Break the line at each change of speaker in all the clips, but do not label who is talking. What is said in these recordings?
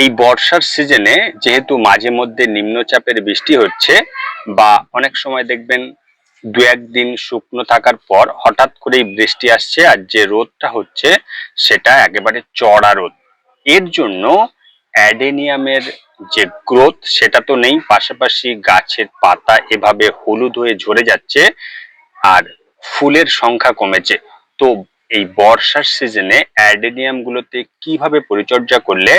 এই বর্ষার সিজনে যেহেতু মাঝে মধ্যে নিম্নচাপের বৃষ্টি হচ্ছে বা অনেক সময় দেখবেন দু একদিন শুকনো থাকার পর হঠাৎ করেই বৃষ্টি আসছে আর যে রোদটা হচ্ছে সেটা একেবারে চড়া রোদ। এর জন্য অ্যাডেনিয়ামের যে গ্রোথ সেটা তো নেই, পাশাপাশি গাছের পাতা এভাবে হলুদ হয়ে ঝরে যাচ্ছে আর ফুলের সংখ্যা কমেছে। তো এই বর্ষার সিজনে অ্যাডেনিয়াম গুলোতে কীভাবে পরিচর্যা করলে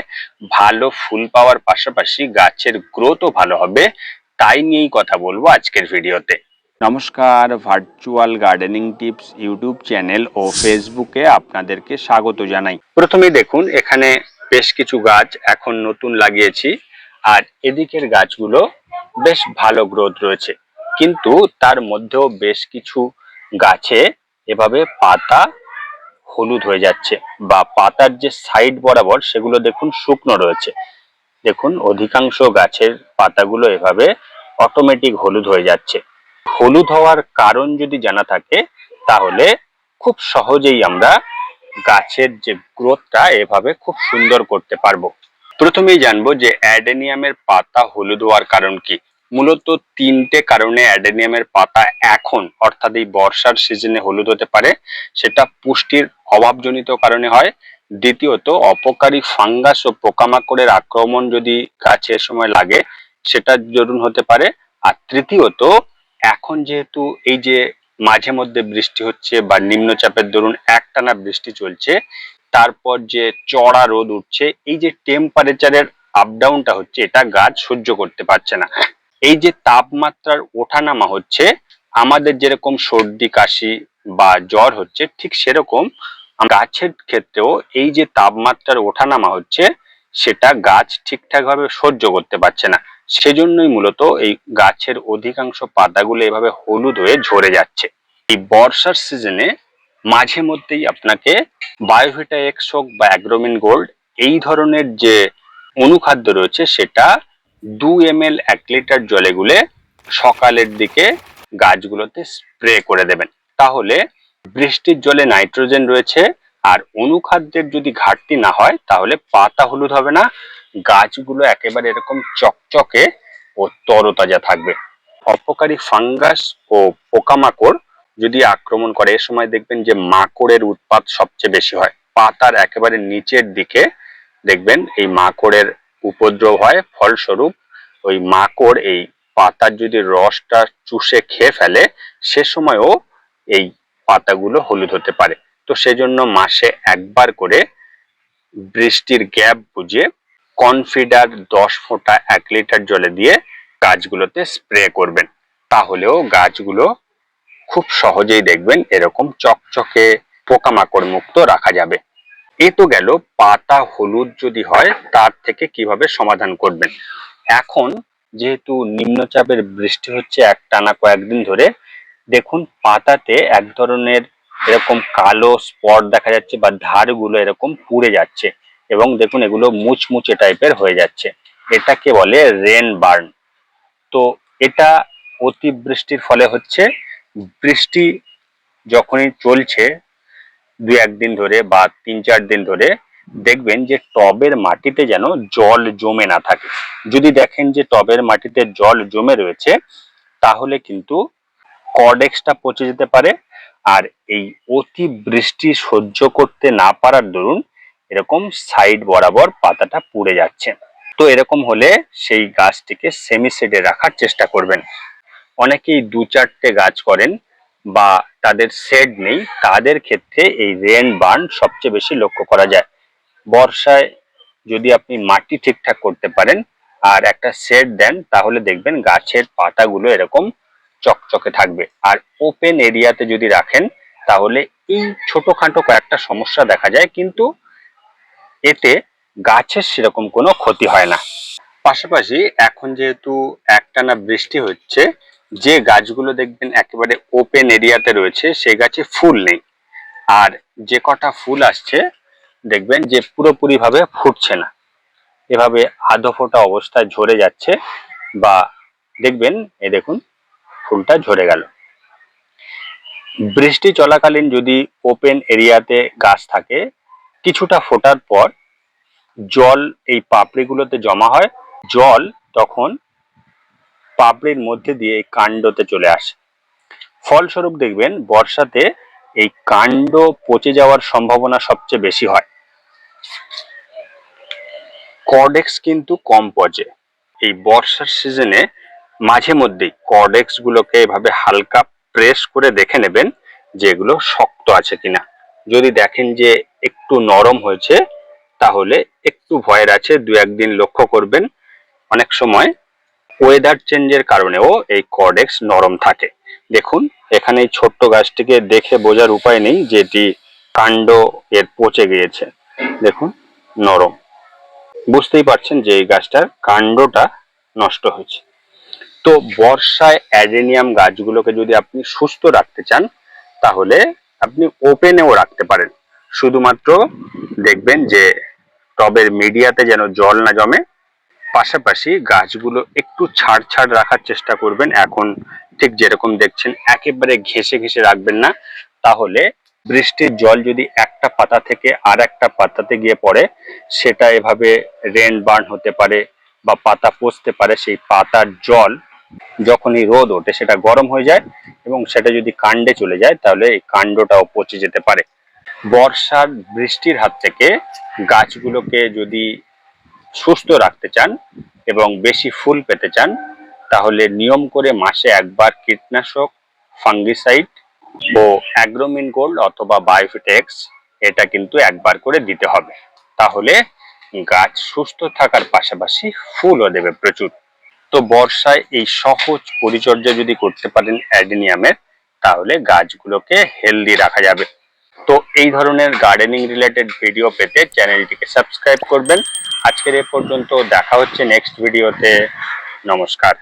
ভালো ফুল পাওয়ার পাশাপাশি গাছের গ্রোথও ভালো হবে, তাই নিয়েই কথা বলব আজকের ভিডিওতে। নমস্কার virtual gardening tips YouTube channel ও ফেসবুকে আপনাদেরকে স্বাগত জানাই। প্রথমেই দেখুন, এখানে বেশ কিছু গাছ এখন নতুন লাগিয়েছি, আর এদিকের গাছগুলো বেশ ভালো গ্রোথ রয়েছে। কিন্তু তার মধ্যেও বেশ কিছু গাছে এভাবে পাতা হলুদ হয়ে যাচ্ছে বা পাতার যে সাইড বরাবর সেগুলো দেখুন শুকনো রয়েছে। দেখুন, অধিকাংশ গাছের পাতাগুলো এভাবে অটোমেটিক হলুদ হয়ে যাচ্ছে। হলুদ হওয়ার কারণ যদি জানা থাকে, তাহলে খুব সহজেই আমরা গাছের যে গ্রোথটা এভাবে খুব সুন্দর করতে পারব। প্রথমেই জানব যে অ্যাডেনিয়ামের পাতা হলুদ হওয়ার কারণ কি। মূলত তিনটে কারণে অ্যাডেনিয়ামের পাতা এখন, অর্থাৎ এই বর্ষার সিজনে হলুদ হতে পারে, সেটা পুষ্টির অভাবজনিত কারণে হয়। দ্বিতীয়ত, অপকারী ফাঙ্গাস ও পোকামাকড়ের আক্রমণ যদি গাছে সময় লাগে, সেটা জরুন হতে পারে। আর তৃতীয়ত, এখন যেহেতু এই যে মাঝে মধ্যে বৃষ্টি হচ্ছে বা নিম্নচাপের দরুন একটানা বৃষ্টি চলছে, তারপর যে চড়া রোদ উঠছে, এই যে টেম্পারেচারের আপ ডাউনটা হচ্ছে, এটা গাছ সহ্য করতে পারছে না। এই যে তাপমাত্রার ওঠানামা হচ্ছে, আমাদের যেরকম সর্দি, কাশি বা জ্বর হচ্ছে, ঠিক সেরকম গাছের ক্ষেত্রেও এই যে তাপমাত্রার ওঠানামা হচ্ছে, সেটা গাছ ঠিকঠাক ভাবে সহ্য করতে পারছে না। সেজন্যই মূলত এই গাছের অধিকাংশ পাতাগুলো এভাবে হলুদ হয়ে ঝরে যাচ্ছে। এই বর্ষার সিজনে মাঝে মধ্যেই আপনাকে বায়োভিটা এক্স হোক বা অ্যাগ্রোমিন গোল্ড, এই ধরনের যে অনুখাদ্য রয়েছে, সেটা দু এম এল এক লিটার জলে গুলে সকালের দিকে গাছগুলোতে স্প্রে করে দেবেন। তাহলে বৃষ্টির জলে নাইট্রোজেন রয়েছে আর অনুখাদ্যের যদি ঘাটতি না হয়, তাহলে পাতা হলুদ হবে না, গাছগুলো একেবারে এরকম চকচকে ও তরতাজা থাকবে। অপকারী ফাঙ্গাস ও পোকামাকড় যদি আক্রমণ করে, এ সময় দেখবেন যে মাকড়ের উৎপাত সবচেয়ে বেশি হয়। পাতার একেবারে নিচের দিকে দেখবেন এই মাকড়ের উপদ্রব হয়, ফলস্বরূপ ওই মাকড়, এই পাতার যদি রসটা চুষে খেয়ে ফেলে, সে সময়ও এই পাতাগুলো হলুদ হতে পারে। তো সেজন্য মাসে একবার করে বৃষ্টির গ্যাপ বুঝে কনফিডার দশ ফোঁটা এক লিটার জলে দিয়ে গাছগুলোতে স্প্রে করবেন। তাহলেও গাছগুলো খুব সহজেই দেখবেন এরকম চকচকে পোকামাকড় মুক্ত রাখা যাবে। এ তো গেল, পাতা হলুদ যদি হয়, তার থেকে কীভাবে সমাধান করবেন? এখন যেহেতু নিম্নচাপের বৃষ্টি হচ্ছে একটানা কয়েকদিন ধরে, দেখুন পাতাতে এক ধরনের এরকম কালো স্পট দেখা যাচ্ছে বা ধারগুলো এরকম পুড়ে যাচ্ছে এবং দেখুন এগুলো মুচমুচে টাইপের হয়ে যাচ্ছে। এটাকে বলে রেন বার্ন। তো এটা অতিবৃষ্টির ফলে হচ্ছে বৃষ্টি যখনই চলছে দু একদিন ধরে বা তিন চার দিন ধরে দেখবেন যে টবের মাটিতে যেন জল জমে না থাকে। যদি দেখেন যে টবের মাটিতে জল জমে রয়েছে, তাহলে কিন্তু কর্ডেক্সটা পচে যেতে পারে আর এই অতি বৃষ্টি সহ্য করতে না পারার দরুন এরকম সাইড বরাবর পাতাটা পুড়ে যাচ্ছে। তো এরকম হলে সেই গাছটিকে সেমি সেডে রাখার চেষ্টা করবেন। অনেকেই দু চারটে গাছ করেন বা তাদের শেড নেই, তাদের ক্ষেত্রে এই রেন বার্ন সবচেয়ে বেশি লক্ষ্য করা যায়। বর্ষায় যদি আপনি মাটি ঠিকঠাক করতে পারেন আর একটা শেড দেন, তাহলে দেখবেন গাছের পাতাগুলো এরকম চকচকে থাকবে। আর ওপেন এরিয়াতে যদি রাখেন, তাহলে এই ছোটখাটো কয়েকটা সমস্যা দেখা যায়, কিন্তু এতে গাছের সেরকম কোনো ক্ষতি হয় না। পাশাপাশি এখন যেহেতু একটানা বৃষ্টি হচ্ছে যে গাছগুলো দেখবেন একেবারে ওপেন এরিয়াতে রয়েছে, সে গাছে ফুল নেই। আর যে কটা ফুল আসছে, দেখবেন যে পুরোপুরি ভাবে ফুটছে না। এভাবে আধো ফোটা অবস্থায় ঝরে যাচ্ছে বা দেখবেন, এ দেখুন, ফুলটা ঝরে গেল। বৃষ্টি চলাকালীন যদি ওপেন এরিয়াতে গাছ থাকে, কিছুটা ফোটার পর জল এই পাপড়িগুলোতে জমা হয়। জল তখন পাপড়ির মধ্যে দিয়ে এই কাণ্ডতে চলে আসে। ফলস্বরূপ দেখবেন, বর্ষাতে এই কাণ্ড পচে যাওয়ার সম্ভাবনা সবচেয়ে বেশি হয়। কর্ডেক্স কিন্তু কম পচে। এই বর্ষার সিজনে মাঝে মধ্যেই কর্ডেক্স গুলোকে এভাবে হালকা প্রেস করে দেখে নেবেন যে এগুলো শক্ত আছে কিনা। যদি দেখেন যে একটু নরম হয়েছে, তাহলে একটু ভয়ের আছে দু একদিন লক্ষ্য করবেন। অনেক সময় ওয়েদার চেঞ্জের কারণেও এই কর্ডেক্স নরম থাকে। দেখুন, এখানে এই ছোট্ট গাছটিকে দেখে বোঝার উপায় নেই যে এটি কাণ্ড এর পচে গিয়েছে। দেখুন, নরম। বুঝতেই পারছেন যে এই গাছটার কাণ্ডটা নষ্ট হয়েছে। তো বর্ষায় অ্যাডেনিয়াম গাছগুলোকে যদি আপনি সুস্থ রাখতে চান, তাহলে আপনি ওপেনেও রাখতে পারেন। শুধুমাত্র দেখবেন যে টবের মিডিয়াতে যেন জল না জমে পাশাপাশি গাছগুলো একটু ছাড় ছাড় রাখার চেষ্টা করবেন। এখন ঠিক যেরকম দেখছেন, একেবারে ঘেঁষে ঘেঁষে রাখবেন না। তাহলে বৃষ্টির জল যদি একটা পাতা থেকে আর একটা পাতাতে গিয়ে পড়ে, সেটা এভাবে রেন বার্ন হতে পারে বা পাতা পচতে পারে। সেই পাতার জল যখনই রোদ ওঠে, সেটা গরম হয়ে যায় এবং সেটা যদি কাণ্ডে চলে যায়, তাহলে এই কাণ্ডটাও পচে যেতে পারে। বর্ষার বৃষ্টির হাত থেকে গাছগুলোকে যদি সুস্থ রাখতে চান এবং বেশি ফুল পেতে চান, তাহলে নিয়ম করে মাসে একবার কীটনাশক, ফাঙ্গিসাইড ও অ্যাগ্রোমিন গোল্ড অথবা বায়োফিটেক্স এটা কিন্তু একবার করে দিতে হবে। তাহলে গাছ সুস্থ থাকার পাশাপাশি ফুলও দেবে প্রচুর। তো বর্ষায় এই সহজ পরিচর্যা যদি করতে পারেন অ্যাডেনিয়ামের, তাহলে গাছগুলোকে হেলদি রাখা যাবে। তো এই ধরনের গার্ডেনিং রিলেটেড ভিডিও পেতে চ্যানেলটিকে সাবস্ক্রাইব করবেন। আজকের এ পর্যন্ত দেখা হচ্ছে নেক্সট ভিডিওতে নমস্কার।